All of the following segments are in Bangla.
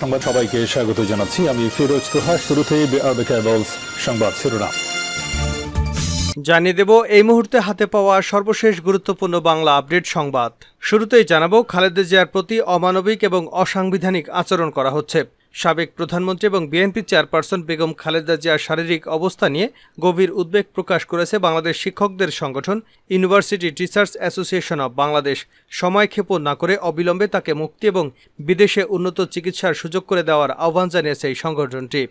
সংবাদ সবাইকে স্বাগত জানাচ্ছি। আমি ফিরোজ তোহা শুরুতেই সংবাদ শিরোনাম। জানিয়ে দেব, এই মুহূর্তে হাতে পাওয়া সর্বশেষ গুরুত্বপূর্ণ বাংলা আপডেট সংবাদ। শুরুতেই জানাব, খালেদা জিয়ার প্রতি অমানবিক এবং অসাংবিধানিক আচরণ করা হচ্ছে। সাবেক প্রধানমন্ত্রী এবং বিএনপি চেয়ারপারসন বেগম খালেদা জিয়ার শারীরিক অবস্থা নিয়ে গভীর উদ্বেগ প্রকাশ করেছে বাংলাদেশ শিক্ষকদের সংগঠন university teachers association of Bangladesh. সময় ক্ষেপণ না করে অবিলম্বে তাকে মুক্তি এবং বিদেশে উন্নত চিকিৎসার সুযোগ করে দেওয়ার আহ্বান জানিয়েছে এই সংগঠনটি।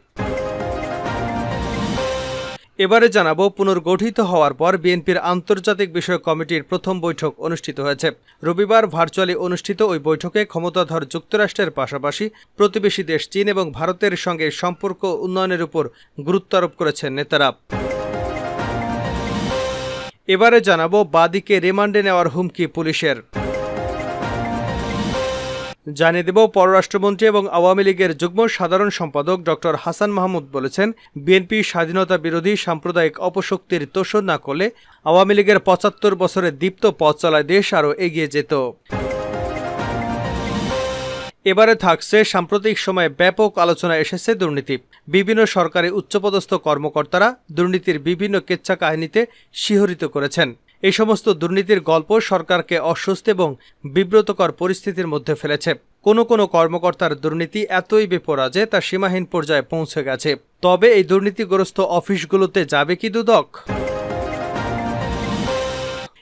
এবারে জানাব, পুনর্গঠিত হওয়ার পর বিএনপির আন্তর্জাতিক বিষয়ক কমিটির প্রথম বৈঠক অনুষ্ঠিত হয়েছে। রবিবার ভার্চুয়ালি অনুষ্ঠিত ওই বৈঠকে ক্ষমতাধর যুক্তরাষ্ট্রের পাশাপাশি প্রতিবেশী দেশ চীন এবং ভারতের সঙ্গে সম্পর্ক উন্নয়নের উপর গুরুত্ব আরোপ করেছেন নেতারা। এবারে জানাব, বাদীকে রিমান্ডে নেওয়ার হুমকি পুলিশের। জানিয়ে দেব, পররাষ্ট্রমন্ত্রী এবং আওয়ামী লীগের যুগ্ম সাধারণ সম্পাদক ডক্টর হাসান মাহমুদ বলেছেন, বিএনপি স্বাধীনতা বিরোধী সাম্প্রদায়িক অপশক্তির তোষণ না করলে আওয়ামী লীগের পঁচাত্তর বছরের দীপ্ত পথ চলায় দেশ আরও এগিয়ে যেত। এবারে থাকছে সাম্প্রতিক সময়ে ব্যাপক আলোচনা এসেছে দুর্নীতি। বিভিন্ন সরকারি উচ্চপদস্থ কর্মকর্তারা দুর্নীতির বিভিন্ন কেচ্ছা কাহিনীতে শিহরিত করেছেন। এই সমস্ত দুর্নীতির গল্প সরকারকে অস্বস্তি এবং বিব্রতকর পরিস্থিতির মধ্যে ফেলেছে। কোনো কোনো কর্মকর্তার দুর্নীতি এতই বেপরা যে তা সীমাহীন পর্যায়ে পৌঁছে গেছে। তবে এই দুর্নীতিগ্রস্ত অফিসগুলোতে যাবে কি দুদক?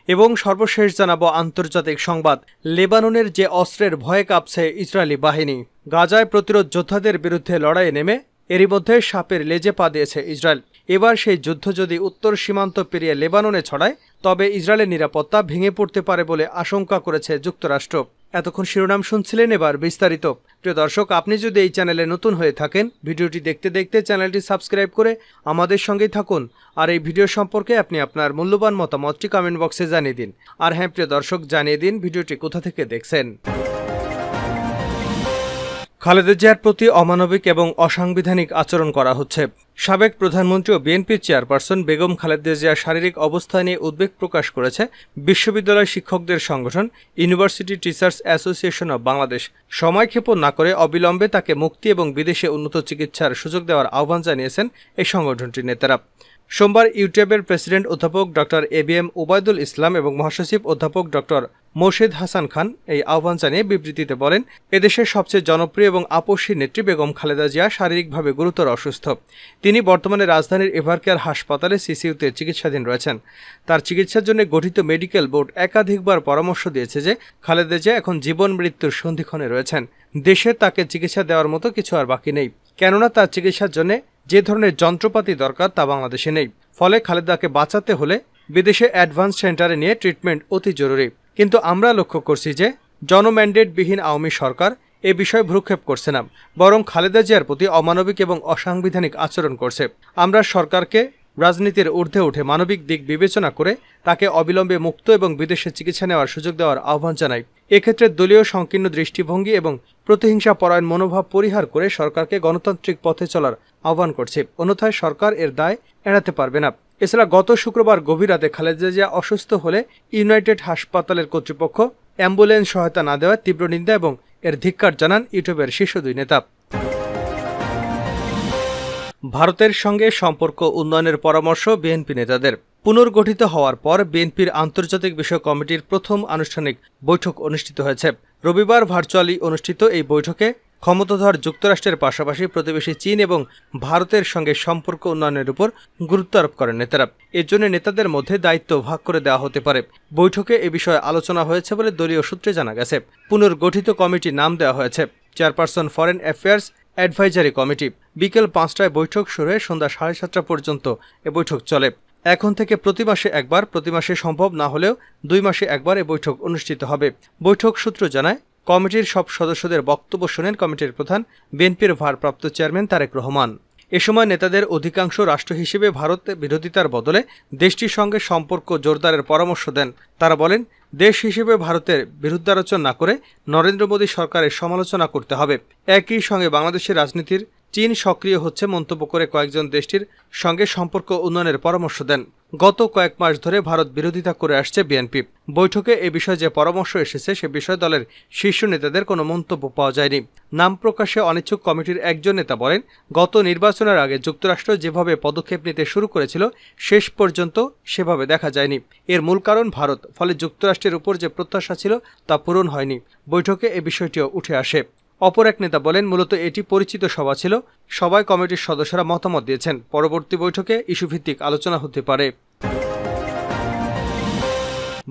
এবং সর্বশেষ জানাব আন্তর্জাতিক সংবাদ। লেবাননের যে অস্ত্রের ভয়ে কাঁপছে ইসরায়েলি বাহিনী। গাজায় প্রতিরোধ যোদ্ধাদের বিরুদ্ধে লড়াইয়ে নেমে এরই মধ্যে সাপের লেজে পা দিয়েছে ইসরায়েল। এবার সেই যুদ্ধ যদি উত্তর সীমান্ত পেরিয়ে লেবাননে ছড়ায় তবে ইসরায়েলের নিরাপত্তা ভেঙে পড়তে পারে বলে আশঙ্কা করেছে যুক্তরাষ্ট্র। এতক্ষণ শিরোনাম শুনছিলেন এবার বিস্তারিত। প্রিয় দর্শক, আপনি যদি এই চ্যানেলে নতুন হয়ে থাকেন, ভিডিওটি দেখতে দেখতে চ্যানেলটি সাবস্ক্রাইব করে আমাদের সঙ্গেই থাকুন আর এই ভিডিও সম্পর্কে আপনি আপনার মূল্যবান মতামতটি কমেন্ট বক্সে জানিয়ে দিন। আর হ্যাঁ প্রিয় দর্শক, জানিয়ে দিন ভিডিওটি কোথা থেকে দেখছেন। খালেদা জিয়ার প্রতি অমানবিক এবং অসাংবিধানিক আচরণ করা হচ্ছে। সাবেক প্রধানমন্ত্রী ও বিএনপির চেয়ারপারসন বেগম খালেদা জিয়ার শারীরিক অবস্থা নিয়ে উদ্বেগ প্রকাশ করেছে বিশ্ববিদ্যালয় শিক্ষকদের সংগঠন university teachers association of Bangladesh. সময়ক্ষেপণ না করে অবিলম্বে তাকে মুক্তি এবং বিদেশে উন্নত চিকিৎসার সুযোগ দেওয়ার আহ্বান জানিয়েছেন এই সংগঠনটির নেতারা। সোমবার ইউটিউবের প্রেসিডেন্ট অধ্যাপক doctor A B M Obaidul Islam এবং মহাসচিব অধ্যাপক ডক্টর মোর্শেদ হাসান খান এই আহ্বান জানিয়ে বিবৃতিতে বলেন, এদেশের সবচেয়ে জনপ্রিয় এবং আপসী নেত্রী বেগম খালেদা জিয়া শারীরিকভাবে গুরুতর অসুস্থ। তিনি বর্তমানে রাজধানীর এভারকেয়ার হাসপাতালে সিসিইউতে চিকিৎসাধীন রয়েছেন। তার চিকিৎসার জন্য গঠিত মেডিকেল বোর্ড একাধিকবার পরামর্শ দিয়েছে যে, খালেদা জিয়া এখন জীবন মৃত্যুর সন্ধিক্ষণে রয়েছেন। দেশে তাকে চিকিৎসা দেওয়ার মতো কিছু আর বাকি নেই। কেননা তার চিকিৎসার জন্য যে ধরনের যন্ত্রপাতি দরকার তা বাংলাদেশে নেই। ফলে খালেদাকে বাঁচাতে হলে বিদেশে অ্যাডভান্স সেন্টারে নিয়ে ট্রিটমেন্ট অতি জরুরি। কিন্তু আমরা লক্ষ্য করছি যে জনম্যান্ডেটবিহীন আওয়ামী সরকার এ বিষয়ে ভ্রুক্ষেপ করছে না, বরং খালেদা জিয়ার প্রতি অমানবিক এবং অসাংবিধানিক আচরণ করছে। আমরা সরকারকে রাজনীতির ঊর্ধ্বে উঠে মানবিক দিক বিবেচনা করে তাকে অবিলম্বে মুক্ত এবং বিদেশে চিকিৎসা নেওয়ার সুযোগ দেওয়ার আহ্বান জানাই। এক্ষেত্রে দলীয় সংকীর্ণ দৃষ্টিভঙ্গি এবং প্রতিহিংসা পরায়ণ মনোভাব পরিহার করে সরকারকে গণতান্ত্রিক পথে চলার আহ্বান করছে। অন্যথায় সরকার এর দায় এড়াতে পারবে না। এছাড়া গত শুক্রবার গভীর রাতে খালেদা জিয়া অসুস্থ হলে ইউনাইটেড হাসপাতালের কর্তৃপক্ষ অ্যাম্বুলেন্স সহায়তা না দেওয়ার তীব্র নিন্দা এবং এর ধিক্কার জানান ইউটিউবের শীর্ষ দুই নেতা। ভারতের সঙ্গে সম্পর্ক উন্নয়নের পরামর্শ বিএনপি নেতাদের। পুনর্গঠিত হওয়ার পর বিএনপির আন্তর্জাতিক বিষয় কমিটির প্রথম আনুষ্ঠানিক বৈঠক অনুষ্ঠিত হয়েছে। রবিবার ভার্চুয়ালি অনুষ্ঠিত এই বৈঠকে ক্ষমতাধর যুক্তরাষ্ট্রের পাশাপাশি প্রতিবেশী চীন এবং ভারতের সঙ্গে সম্পর্ক উন্নয়নের উপর গুরুত্ব আরোপ করেন নেতারা। এর জন্য নেতাদের মধ্যে দায়িত্ব ভাগ করে দেওয়া হতে পারে। বৈঠকে এ বিষয়ে আলোচনা হয়েছে বলে দলীয় সূত্রে জানা গেছে। পুনর্গঠিত কমিটির নাম দেওয়া হয়েছে। Chairperson foreign affairs advisory committee. বিকেল পাঁচটায় বৈঠক শুরু হয়ে সন্ধ্যা সাড়ে সাতটা পর্যন্ত এ বৈঠক চলে। এখন থেকে প্রতি মাসে একবার, প্রতি মাসে সম্ভব না হলেও দুই মাসে একবার এ বৈঠক অনুষ্ঠিত হবে। বৈঠক সূত্র জানায়, কমিটির সব সদস্যদের বক্তব্য শোনেন কমিটির প্রধান, বিএনপির ভারপ্রাপ্ত চেয়ারম্যান তারেক রহমান। এ সময় নেতাদের অধিকাংশ রাষ্ট্র হিসেবে ভারত বিরোধিতার বদলে দেশটির সঙ্গে সম্পর্ক জোরদারের পরামর্শ দেন। তারা বলেন, দেশ হিসেবে ভারতের বিরুদ্ধালোচনা না করে নরেন্দ্র মোদী সরকারের সমালোচনা করতে হবে। একই সঙ্গে বাংলাদেশের রাজনীতির চীন সক্রিয় হচ্ছে মন্তব্য করে কয়েকজন দেশটির সঙ্গে সম্পর্ক উন্নয়নের পরামর্শ দেন। গত কয়েক মাস ধরে ভারত বিরোধিতা করে আসছে বিএনপি। বৈঠকে এ বিষয়ে যে পরামর্শ এসেছে, সে বিষয়ে দলের শীর্ষ নেতাদের কোনো মন্তব্য পাওয়া যায়নি। নাম প্রকাশে অনিচ্ছুক কমিটির একজন নেতা বলেন, গত নির্বাচনের আগে যুক্তরাষ্ট্র যেভাবে পদক্ষেপ নিতে শুরু করেছিল, শেষ পর্যন্ত সেভাবে দেখা যায়নি। এর মূল কারণ ভারত, ফলে যুক্তরাষ্ট্রের উপর যে প্রত্যাশা ছিল তা পূরণ হয়নি। বৈঠকে এ বিষয়টিও উঠে আসে। অপর এক নেতা বলেন, মূলত এটি পরিচিত সভা ছিল। সবাই কমিটির সদস্যরা মতামত দিয়েছেন। পরবর্তী বৈঠকে ইস্যুভিত্তিক আলোচনা হতে পারে।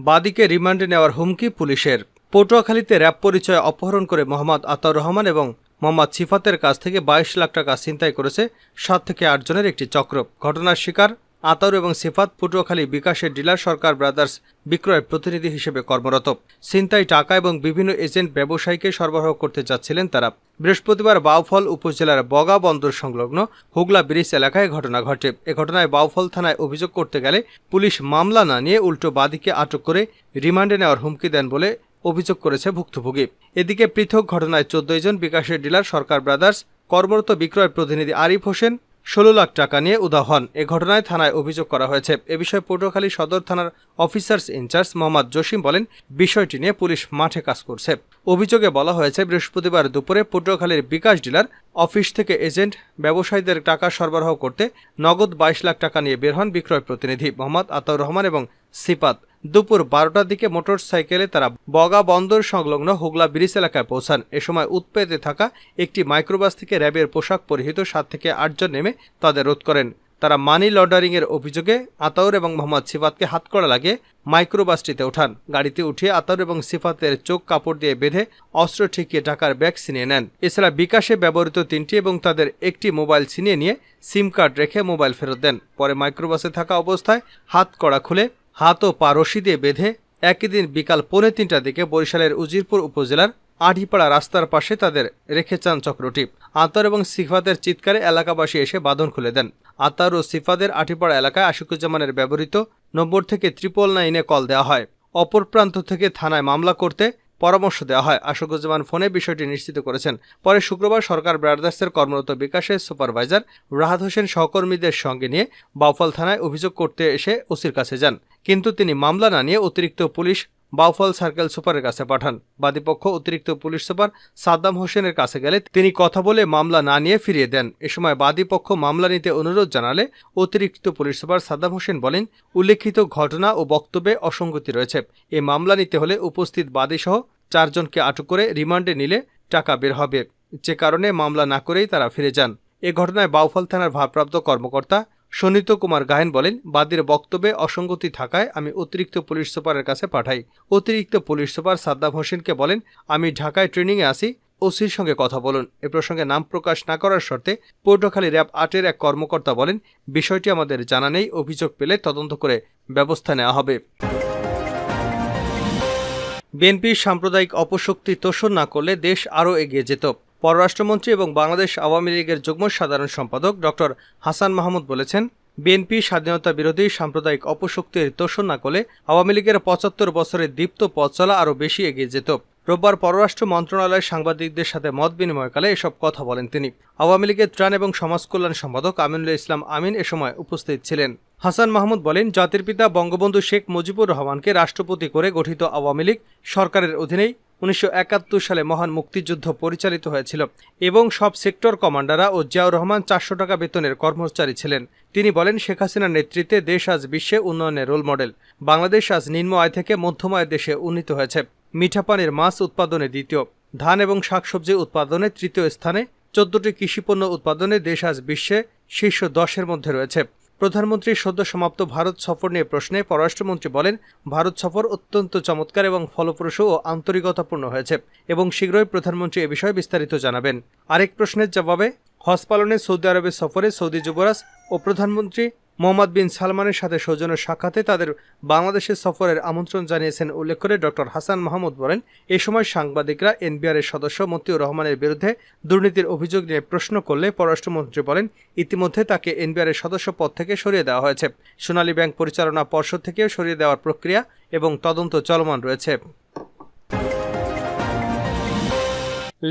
বাদীকে রিমান্ডে নেওয়ার হুমকি পুলিশের। পটুয়াখালীতে র্যাব পরিচয় অপহরণ করে মোহাম্মদ আতাউর রহমান এবং মোহাম্মদ সিফাতের কাছ থেকে বাইশ লাখ টাকা ছিনতাই করেছে সাত থেকে আট জনের একটি চক্র। ঘটনার শিকার আতাউর এবং সিফাত পটুয়াখালী বিকাশের ডিলার সরকার ব্রাদার্স বিক্রয় প্রতিনিধি হিসেবে কর্মরত। ছিনতাই টাকা এবং বিভিন্ন এজেন্ট ব্যবসায়ীকে সরবরাহ করতে যাচ্ছিলেন তারা। বৃহস্পতিবার বাউফল উপজেলার বগা বন্দর সংলগ্ন হুগলা ব্রিজ এলাকায় ঘটনা ঘটে। এ ঘটনায় বাউফল থানায় অভিযোগ করতে গেলে পুলিশ মামলা না নিয়ে উল্টো বাদীকে আটক করে রিমান্ডে নেওয়ার হুমকি দেন বলে অভিযোগ করেছে ভুক্তভোগী। এদিকে পৃথক ঘটনায় চোদ্দই জন বিকাশের ডিলার সরকার ব্রাদার্স কর্মরত বিক্রয় প্রতিনিধি আরিফ হোসেন ষোলো লাখ টাকা নিয়ে উদা হন এ ঘটনায় থানায় অভিযোগ করা হয়েছে। এ বিষয়ে পটুয়াখালী সদর থানার অফিসার্স ইনচার্জ মোহাম্মদ জসিম বলেন, বিষয়টি নিয়ে পুলিশ মাঠে কাজ করছে। অভিযোগে বলা হয়েছে, বৃহস্পতিবার দুপুরে পটুয়াখালীর বিকাশ ডিলার অফিস থেকে এজেন্ট ব্যবসায়ীদের টাকা সরবরাহ করতে নগদ বাইশ লাখ টাকা নিয়ে বের হন বিক্রয় প্রতিনিধি মোহাম্মদ আতাউর রহমান এবং সিপাত। দুপুর বারোটার দিকে মোটর সাইকেলে তারা বগা বন্দর সংলগ্ন হুগলা ব্রিজ এলাকায় পৌঁছান। এ সময় উৎপেতে থাকা একটি মাইক্রোবাস থেকে র্যাবের পোশাক পরিহিত সাত থেকে আটজন নেমে তাদের রোধ করেন। তারা মানি লন্ডারিং এর অভিযোগে আতাউর এবং মোহাম্মদ সিফাতকে হাতকড়া লাগিয়ে মাইক্রোবাসটিতে ওঠান। গাড়িতে উঠিয়ে আতাউর এবং সিফাতের চোখ কাপড় দিয়ে বেঁধে অস্ত্র ঠেকিয়ে টাকার ব্যাগ ছিনিয়ে নেন। এছাড়া বিকাশে ব্যবহৃত তিনটি এবং তাদের একটি মোবাইল ছিনিয়ে নিয়ে সিম কার্ড রেখে মোবাইল ফেরত দেন। পরে মাইক্রোবাসে থাকা অবস্থায় হাত কড়া খুলে হাত ও পা রশি দিয়ে বেঁধে একই দিন বিকাল পৌনে তিনটার দিকে বরিশালের উজিরপুর উপজেলার আঢিপাড়া রাস্তার পাশে তাদের রেখে চান চক্রটি আতার এবং সিফাদের চিৎকারে এলাকাবাসী এসে বাঁধন খুলে দেন। আতার ও সিফাদের আঠিপাড়া এলাকায় আশিকুজ্জামানের ব্যবহৃত নম্বর থেকে ত্রিপল নাইনে কল দেওয়া হয়। অপর প্রান্ত থেকে থানায় মামলা করতে পরামর্শ দেওয়া হয়। আশোকুজ্জামান ফোনে বিষয়টি নিশ্চিত করেছেন। পরে শুক্রবার সরকার ব্রাদার্সের কর্মরত বিকাশের সুপারভাইজার রাহাত হোসেন সহকর্মীদের সঙ্গে নিয়ে বাউফল থানায় অভিযোগ করতে এসে ওসির কাছে যান। কিন্তু তিনি মামলা না নিয়ে অতিরিক্ত পুলিশ বাউফল সার্কেল সুপারের কাছে পাঠান। বাদীপক্ষ অতিরিক্ত পুলিশ সুপার সাদ্দাম হোসেনের কাছে গেলে তিনি কথা বলে মামলা না নিয়ে ফিরিয়ে দেন। এ সময় বাদীপক্ষ মামলা নিতে অনুরোধ জানালে অতিরিক্ত পুলিশ সুপার সাদ্দাম হোসেন বলেন, উল্লেখিত ঘটনা ও বক্তব্যে অসঙ্গতি রয়েছে। এই মামলা নিতে হলে উপস্থিত বাদীসহ চারজনকে আটক করে রিমান্ডে নিলে টাকা বের হবে। যে কারণে মামলা না করেই তারা ফিরে যান। এ ঘটনায় বাউফল থানার ভারপ্রাপ্ত কর্মকর্তা সনিত কুমার গায়েন বলেন, বাদীর বক্তব্যে অসঙ্গতি থাকায় আমি অতিরিক্ত পুলিশ সুপারের কাছে পাঠাই। অতিরিক্ত পুলিশ সুপার সাদ্দাম হোসেনকে বলেন, আমি ঢাকায় ট্রেনিংয়ে আসি ওসির সঙ্গে কথা বলুন। এ প্রসঙ্গে নাম প্রকাশ না করার শর্তে পটুয়াখালী র্যাব আটের এক কর্মকর্তা বলেন, বিষয়টি আমাদের জানা নেই, অভিযোগ পেলে তদন্ত করে ব্যবস্থা নেওয়া হবে। বিএনপির সাম্প্রদায়িক অপশক্তি তোষণ না করলে দেশ আরও এগিয়ে যেত। পররাষ্ট্রমন্ত্রী এবং বাংলাদেশ আওয়ামী লীগের যুগ্ম সাধারণ সম্পাদক ডক্টর হাসান মাহমুদ বলেছেন, বিএনপি স্বাধীনতা বিরোধী সাম্প্রদায়িক অপশক্তির তোষণ না করলে আওয়ামী লীগের পঁচাত্তর বছরের দীপ্ত পথ চলা আরও বেশি এগিয়ে যেত। রোববার পররাষ্ট্র মন্ত্রণালয়ের সাংবাদিকদের সাথে মত বিনিময়কালে এসব কথা বলেন তিনি। আওয়ামী লীগের ত্রাণ এবং সমাজ কল্যাণ সম্পাদক আমিনুল ইসলাম আমিন এ সময় উপস্থিত ছিলেন। হাসান মাহমুদ বলেন, জাতির পিতা বঙ্গবন্ধু শেখ মুজিবুর রহমানকে রাষ্ট্রপতি করে গঠিত আওয়ামী লীগ সরকারের অধীনেই উনিশশো একাত্তর সালে মহান মুক্তিযুদ্ধ পরিচালিত হয়েছিল এবং সব সেক্টর কমান্ডাররা ও জিয়াউর রহমান চারশো টাকা বেতনের কর্মচারী ছিলেন। তিনি বলেন, শেখ হাসিনার নেতৃত্বে দেশ আজ বিশ্বে উন্নয়নের রোল মডেল। বাংলাদেশ আজ নিম্ন আয় থেকে মধ্যম আয় দেশে উন্নীত হয়েছে। মিঠা পানির মাছ উৎপাদনে দ্বিতীয়। ধান এবং শাকসবজি উৎপাদনে তৃতীয় স্থানে। চোদ্দটি কৃষিপণ্য উৎপাদনে দেশ আজ বিশ্বে শীর্ষ দশের মধ্যে রয়েছে। প্রধানমন্ত্রীর সদ্য সমাপ্ত ভারত সফর নিয়ে প্রশ্নে পররাষ্ট্রমন্ত্রী বলেন, ভারত সফর অত্যন্ত চমৎকার এবং ফলপ্রসূ ও আন্তরিকতাপূর্ণ হয়েছে এবং শীঘ্রই প্রধানমন্ত্রী এ বিষয়ে বিস্তারিত জানাবেন। আরেক প্রশ্নের জবাবে, হজ পালনে সৌদি আরবের সফরে সৌদি যুবরাজ ও প্রধানমন্ত্রী মোহাম্মদ বিন সালমানের সাথে সৌজন্য সাক্ষাতে তাদের বাংলাদেশের সফরের আমন্ত্রণ জানিয়েছেন উল্লেখ করে ডক্টর হাসান মাহমুদ বলেন, এ সময় সাংবাদিকরা এনবিআরের সদস্য মতিউর রহমানের বিরুদ্ধে দুর্নীতির অভিযোগ নিয়ে প্রশ্ন করলে পররাষ্ট্রমন্ত্রী বলেন, ইতিমধ্যে তাকে এনবিআরের সদস্য পদ থেকে সরিয়ে দেওয়া হয়েছে। সোনালী ব্যাংক পরিচালনা পর্ষদ থেকেও সরিয়ে দেওয়ার প্রক্রিয়া এবং তদন্ত চলমান রয়েছে।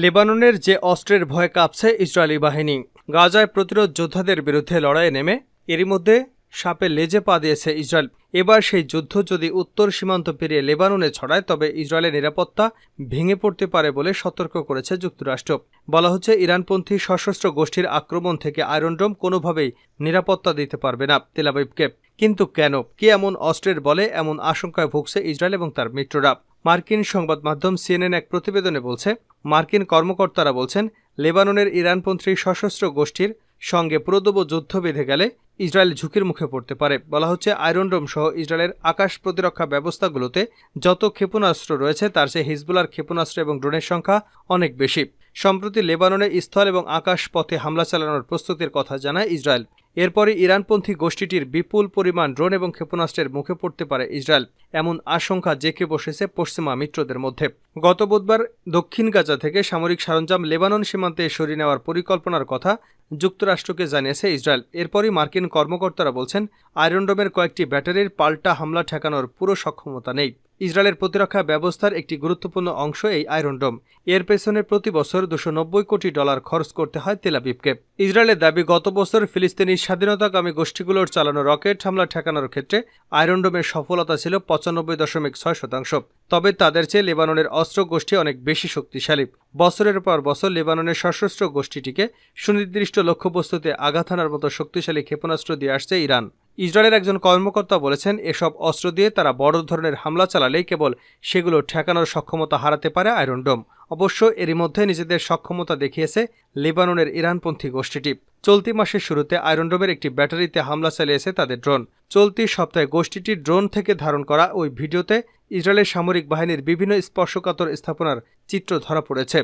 লেবাননের যে অস্ত্রের ভয় কাঁপছে ইসরায়েলি বাহিনী, গাজায় প্রতিরোধ যোদ্ধাদের বিরুদ্ধে লড়াইয়ে নেমে এরই মধ্যে সাপে লেজে পা দিয়েছে ইসরায়েল। এবার সেই যুদ্ধ যদি উত্তর সীমান্ত পেরিয়ে লেবাননে ছড়ায়, তবে ইসরায়েলের নিরাপত্তা ভেঙে পড়তে পারে বলে সতর্ক করেছে যুক্তরাষ্ট্র। বলা হচ্ছে, ইরানপন্থী সশস্ত্র গোষ্ঠীর আক্রমণ থেকে আয়রন ডোম কোনোভাবেই নিরাপত্তা দিতে পারবে না তেলাবিবকে কিন্তু কেন? কি এমন অস্ত্রের বলে এমন আশঙ্কায় ভুগছে ইসরায়েল এবং তার মিত্ররা? মার্কিন সংবাদ মাধ্যম সিএনএন এক প্রতিবেদনে বলছে, মার্কিন কর্মকর্তারা বলছেন, লেবাননের ইরানপন্থী সশস্ত্র গোষ্ঠীর সঙ্গে প্রদব যুদ্ধ বেঁধে গেলে ইসরায়েল ঝুঁকির মুখে পড়তে পারে। বলা হচ্ছে আয়রনডোম সহ ইসরায়েলের আকাশ প্রতিরক্ষা ব্যবস্থাগুলোতে যত ক্ষেপণাস্ত্র রয়েছে, তার চেয়ে হিজবুলার ক্ষেপণাস্ত্র এবং ড্রোনের সংখ্যা অনেক বেশি। সম্প্রতি লেবাননে স্থল এবং আকাশ পথে হামলা চালানোর প্রস্তুতির কথা জানায় ইসরায়েল। এরপরই ইরানপন্থী গোষ্ঠীটির বিপুল পরিমাণ ড্রোন এবং ক্ষেপণাস্ত্রের মুখে পড়তে পারে ইসরায়েল। এমন আশঙ্কা জেঁকে বসেছে পশ্চিমা মিত্রদের মধ্যে। গত বুধবার দক্ষিণ গাজা থেকে সামরিক সরঞ্জাম লেবানন সীমান্তে সরিয়ে নেওয়ার পরিকল্পনার কথা যুক্তরাষ্ট্রকে জানিয়েছে ইসরায়েল। এরপরই মার্কিন কর্মকর্তারা বলছেন আয়রনডোমের কয়েকটি ব্যাটারির পাল্টা হামলা ঠেকানোর পুরো সক্ষমতা নেই। ইসরায়েলের প্রতিরক্ষা ব্যবস্থার একটি গুরুত্বপূর্ণ অংশ এই আয়রনডোম এর পেছনে প্রতি বছর দুশো কোটি ডলার খরচ করতে হয় তেলাবিবকে ইসরায়েলের দাবি, গত বছর ফিলিস্তিনি স্বাধীনতাকামী গোষ্ঠীগুলোর চালানো রকেট হামলা ঠেকানোর ক্ষেত্রে আয়রনডোমের সফলতা ছিল পঁচানব্বই দশমিক ছয় শতাংশ। তবে তাদের চেয়ে লেবাননের অস্ত্র গোষ্ঠী অনেক বেশি শক্তিশালী। বছরের পর বছর লেবাননের সশস্ত্র গোষ্ঠীটিকে সুনির্দিষ্ট লক্ষ্যবস্তুতে আঘাত হানার মতো শক্তিশালী ক্ষেপণাস্ত্র দিয়ে আসছে ইরান। ইসরায়েলের একজন কর্মকর্তা বলেছেন, এসব অস্ত্র দিয়ে তারা বড় ধরনের হামলা চালালেই কেবল সেগুলো ঠেকানোর সক্ষমতা হারাতে পারে আয়রন ডোম। অবশ্য এরই মধ্যে নিজেদের সক্ষমতা দেখিয়েছে লেবাননের ইরানপন্থী গোষ্ঠীটি। চলতি মাসের শুরুতে আয়রনডোমের একটি ব্যাটারিতে হামলা চালিয়েছে তাদের ড্রোন। চলতি সপ্তাহে গোষ্ঠীটি ড্রোন থেকে ধারণ করা ওই ভিডিওতে ইসরায়েলের সামরিক বাহিনীর বিভিন্ন স্পর্শকাতর স্থাপনার চিত্র ধরা পড়েছে।